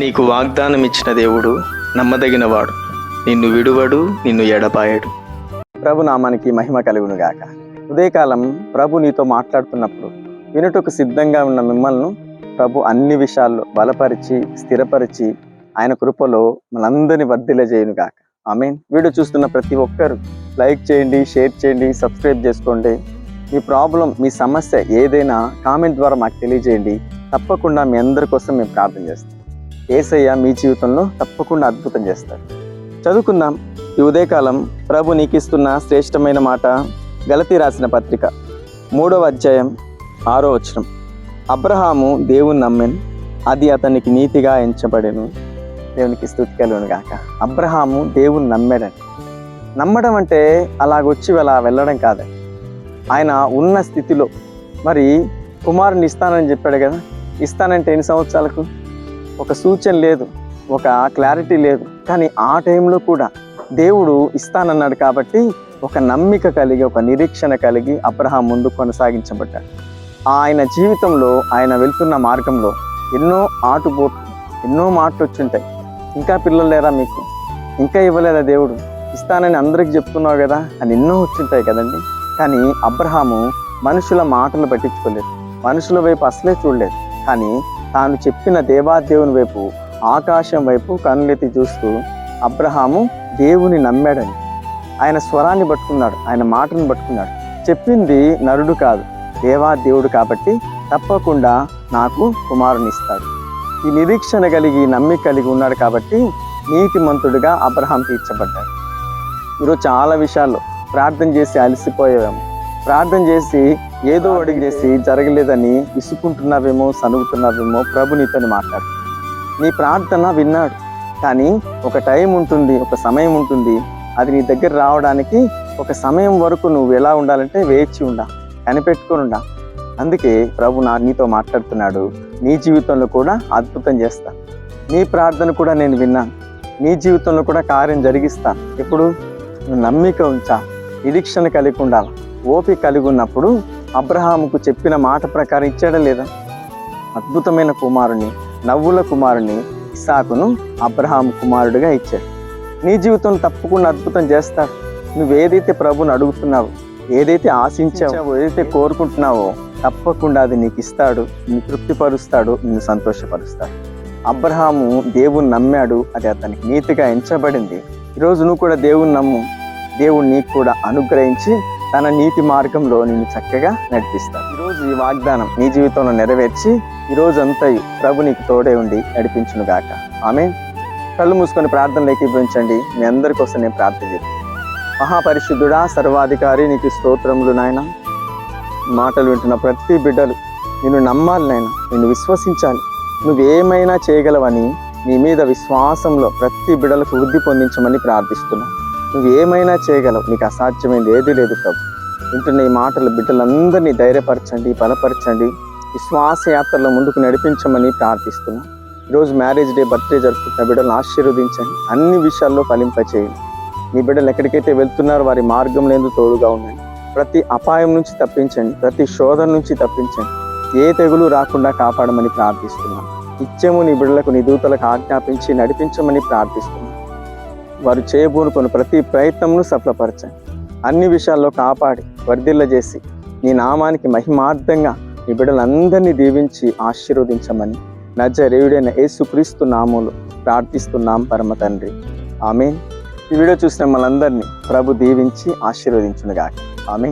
నీకు వాగ్దానం ఇచ్చిన దేవుడు నమ్మదగినవాడు. నిన్ను విడువడు నిన్ను ఎడపాయడు ప్రభు నామానికి మహిమ కలుగును గాక ఉదయకాలం ప్రభు నీతో మాట్లాడుతున్నప్పుడు వినుటకు సిద్ధంగా ఉన్న మిమ్మల్ని ప్రభు అన్ని విషయాల్లో బలపరిచి స్థిరపరిచి ఆయన కృపలో మనందరిని వర్ధిలజేయునుగాక చేయను గాక ఆమెన్. వీడియో చూస్తున్న ప్రతి ఒక్కరు లైక్ చేయండి షేర్ చేయండి సబ్స్క్రైబ్ చేసుకోండి. మీ ప్రాబ్లం మీ సమస్య ఏదైనా కామెంట్ ద్వారా మాకు తెలియజేయండి. తప్పకుండా మీ అందరి కోసం మేము ప్రార్థన చేస్తాం. ఏసయ్య మీ జీవితంలో తప్పకుండా అద్భుతం చేస్తారు. చదువుకుందాం. ఈ ఉదయకాలం ప్రభు నీకిస్తున్న శ్రేష్టమైన మాట గలతి రాసిన పత్రిక మూడవ అధ్యాయం ఆరో వచనం. అబ్రహాము దేవుని నమ్మెను అది అతనికి నీతిగా ఎంచబడెను. దేవునికి స్థుతి కలుగును గాక. అబ్రహాము దేవుని నమ్మాడని. నమ్మడం అంటే అలాగొచ్చి అలా వెళ్ళడం కాదండి ఆయన ఉన్న స్థితిలో. మరి కుమారుని ఇస్తానని చెప్పాడు కదా. ఇస్తానంటే ఎన్ని సంవత్సరాలకు? ఒక సూచన లేదు ఒక క్లారిటీ లేదు. కానీ ఆ టైంలో కూడా దేవుడు ఇస్తానన్నాడు కాబట్టి ఒక నమ్మిక కలిగి ఒక నిరీక్షణ కలిగి అబ్రహాం ముందు కొనసాగించబడ్డాడు. ఆయన జీవితంలో ఆయన వెళ్తున్న మార్గంలో ఎన్నో ఆటుపోట్లు ఎన్నో మాటలు వచ్చుంటాయి ఇంకా పిల్లలు లేరా మీకు? ఇంకా ఇవ్వలేదా దేవుడు? ఇస్తానని అందరికి చెప్తున్నావు కదా అని ఎన్నో వచ్చుంటాయి కదండి. కానీ అబ్రహాము మనుషుల మాటలు పట్టించుకోలేదు. మనుషుల వైపు అసలే చూడలేదు. కానీ తాను చెప్పిన దేవాదేవుని వైపు ఆకాశం వైపు కనులెత్తి చూస్తూ అబ్రహాము దేవుని నమ్మాడని. ఆయన స్వరాన్ని పట్టుకున్నాడు ఆయన మాటను పట్టుకున్నాడు. చెప్పింది నరుడు కాదు దేవా దేవుడు కాబట్టి తప్పకుండా నాకు కుమారుని ఇస్తాడు. ఈ నిరీక్షణ కలిగి నమ్మిక కలిగి ఉన్నాడు కాబట్టి నీతిమంతుడిగా అబ్రహాం తీర్చబడ్డాడు. ఈరోజు చాలా విషయాల్లో ప్రార్థన చేసి అలసిపోయావేమో. ప్రార్థన చేసి ఏదో అడిగి చేసి జరగలేదని ఇసుకుంటున్నావేమో సనుగుతున్నావేమో ప్రభు నీతోని మాట్లాడు. నీ ప్రార్థన విన్నాడు. కానీ ఒక టైం ఉంటుంది ఒక సమయం ఉంటుంది. అది నీ దగ్గర రావడానికి ఒక సమయం వరకు నువ్వు ఎలా ఉండాలంటే వేచి ఉండా కనిపెట్టుకొని ఉండా. అందుకే ప్రభు నా నీతో మాట్లాడుతున్నాడు. నీ జీవితంలో కూడా అద్భుతం చేస్తా. నీ ప్రార్థన కూడా నేను విన్నాను నీ జీవితంలో కూడా కార్యం జరిగిస్తాను ఎప్పుడు నువ్వు నమ్మిక ఉంచా. నిరీక్షణ కలిగి ఉండాలి. ఓపిక కలిగి ఉన్నప్పుడు అబ్రహాముకు చెప్పిన మాట ప్రకారం ఇచ్చాడా లేదా? అద్భుతమైన కుమారుని నవ్వుల కుమారుని ఇసాకును అబ్రహాం కుమారుడిగా ఇచ్చాడు. నీ జీవితం తప్పకుండా అద్భుతం చేస్తాడు. నువ్వు ఏదైతే ప్రభుని అడుగుతున్నావో ఏదైతే ఆశించావో ఏదైతే కోరుకుంటున్నావో తప్పకుండా అది నీకు ఇస్తాడు నిన్ను తృప్తిపరుస్తాడు నిన్ను సంతోషపరుస్తాడు. అబ్రహాము దేవుని నమ్మాడు అది అతనికి నీతిగా ఎంచబడింది. ఈరోజు నువ్వు కూడా దేవుని నమ్ము. దేవుడు నీకు కూడా అనుగ్రహించి తన నీతి మార్గంలో నిన్ను చక్కగా నడిపిస్తాడు. ఈరోజు ఈ వాగ్దానం నీ జీవితంలో నెరవేర్చి ఈ రోజు ప్రభు నీకు తోడే ఉండి నడిపించును గాక. ఆమె కళ్ళు మూసుకొని ప్రార్థనలు ఏకీభవించండి. మీ అందరి కోసం నేను ప్రార్థన చేస్తాను మహాపరిశుద్ధుడా సర్వాధికారి నీకు స్తోత్రములు నాయన. మాటలు వింటున్న ప్రతి బిడ్డలు నిన్ను నమ్మాలి నాయన నిన్ను విశ్వసించాలి. నువ్వేమైనా చేయగలవని నీ మీద విశ్వాసంలో ప్రతి బిడ్డలకు వృద్ధి పొందించమని ప్రార్థిస్తున్నాను. నువ్వు ఏమైనా చేయగలవు. నీకు అసాధ్యమైంది ఏదీ లేదు ప్రభు. వింటున్న ఈ మాటలు బిడ్డలందరినీ ధైర్యపరచండి బలపరచండి. విశ్వాస యాత్రలో ముందుకు నడిపించమని ప్రార్థిస్తున్నాను ఈరోజు మ్యారేజ్ డే బర్త్డే జరుపుకుంటున్న బిడ్డలను ఆశీర్వదించండి. అన్ని విషయాల్లో ఫలింపచేయండి. మీ బిడ్డలు ఎక్కడికైతే వెళ్తున్నారో వారి మార్గం లేదు తోడుగా ఉండండి. ప్రతి అపాయం నుంచి తప్పించండి. ప్రతి శోధన నుంచి తప్పించండి. ఏ తెగులు రాకుండా కాపాడమని ప్రార్థిస్తున్నాను నిత్యము నీ బిడ్డలకు నీ దూతలకు ఆజ్ఞాపించి నడిపించమని ప్రార్థిస్తున్నాను వారు చేయబోనుకొని ప్రతి ప్రయత్నంను సఫలపరచండి. అన్ని విషయాల్లో కాపాడి వర్ధిల్ల చేసి నీ నామానికి మహిమార్థంగా నీ బిడ్డలందరినీ దీవించి ఆశీర్వదించమని నజరేయుడైన యేసుక్రీస్తు నామములు ప్రార్థిస్తున్నాం పరమ తండ్రి. ఆమె ఈ వీడియో చూసిన మనందరినీ ప్రభు దీవించి ఆశీర్వదించునుగాక. ఆమె